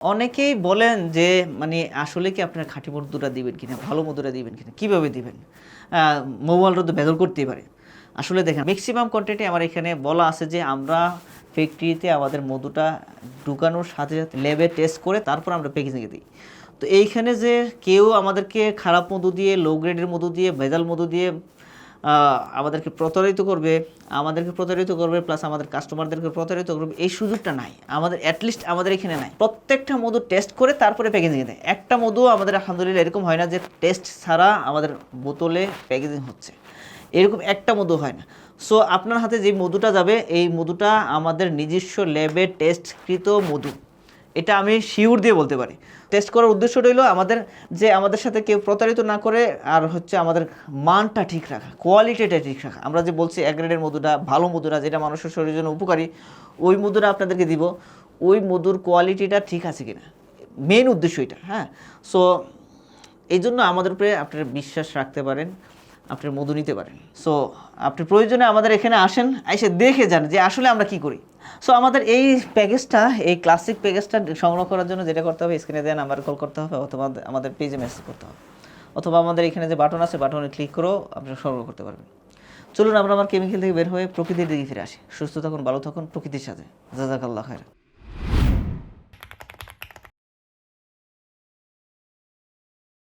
অনেকেই বলেন যে মানে আসলে কি আপনার খাঁটি মধুটা দিবেন কিনা? ভালো মধুটা দিবেন কিনা? কীভাবে দিবেন? মোবাইলটা তো বেদল করতেই পারে। আসলে দেখেন ম্যাক্সিমাম কন্টেন্টে আমার এখানে বলা আছে যে, আমরা ফ্যাক্টরিতে আমাদের মধুটা ঢুকানোর সাথে সাথে ল্যাবে টেস্ট করে তারপর আমরা প্যাকেজিংয়ে দিই। তো এইখানে যে কেউ আমাদেরকে খারাপ মধু দিয়ে লো গ্রেডের মধু দিয়ে, ভেজাল মধু দিয়ে আমাদেরকে প্রতারিত করবে, আমাদেরকে প্রতারিত করবে প্লাস আমাদের কাস্টমারদেরকে প্রতারিত করবে, এই সুযোগটা নাই। আমাদের অ্যাটলিস্ট আমাদের এখানে নাই। প্রত্যেকটা মধু টেস্ট করে তারপরে প্যাকেজিং দেয়। একটা মধু আমাদের আলহামদুলিল্লাহ এরকম হয় না যে টেস্ট ছাড়া আমাদের বোতলে প্যাকেজিং হচ্ছে। এরকম একটা মধু হয় না। সো আপনার হাতে যে মধুটা যাবে, এই মধুটা আমাদের নিজস্ব ল্যাবে টেস্টকৃত মধু। এটা আমি শিওর দিয়ে বলতে পারি। টেস্ট করার উদ্দেশ্য রইল আমাদের যে আমাদের সাথে কেউ প্রতারিত না করে আর হচ্ছে আমাদের মানটা ঠিক রাখা কোয়ালিটিটা ঠিক রাখা। আমরা যে বলছি এক গ্রেডের মধুটা, ভালো মধুটা, যেটা মানুষের শরীরের জন্য উপকারী, ওই মধুটা আপনাদেরকে দিব। ওই মধুর কোয়ালিটিটা ঠিক আছে কিনা? মেন উদ্দেশ্য এটা হ্যাঁ? সো এই জন্য আমাদের উপরে আপনারা বিশ্বাস রাখতে পারেন। আপনার মধু নিতে পারেন। সো আপনি প্রয়োজনে আমাদের এখানে আসেন, এসে দেখে যান যে আসলে আমরা কি করি। সো আমাদের এই প্যাকেজটা, এই ক্লাসিক প্যাকেজটা সংগ্রহ করার জন্য যেটা করতে হবে স্ক্রিনে দেওয়া নাম্বার কল করতে হবে অথবা আমাদের পেজে মেসেজ করতে হবে। অথবা আমাদের এখানে যে বাটন আছে বাটনে ক্লিক করেও আপনি সংগ্রহ করতে পারবেন। চলুন আমরা আমার কেমিক্যাল থেকে বের হয়ে প্রকৃতির দিকে ফিরে আসি। সুস্থ থাকুন, ভালো থাকুন, প্রকৃতির সাথে। জাজাকাল্লাহ খায়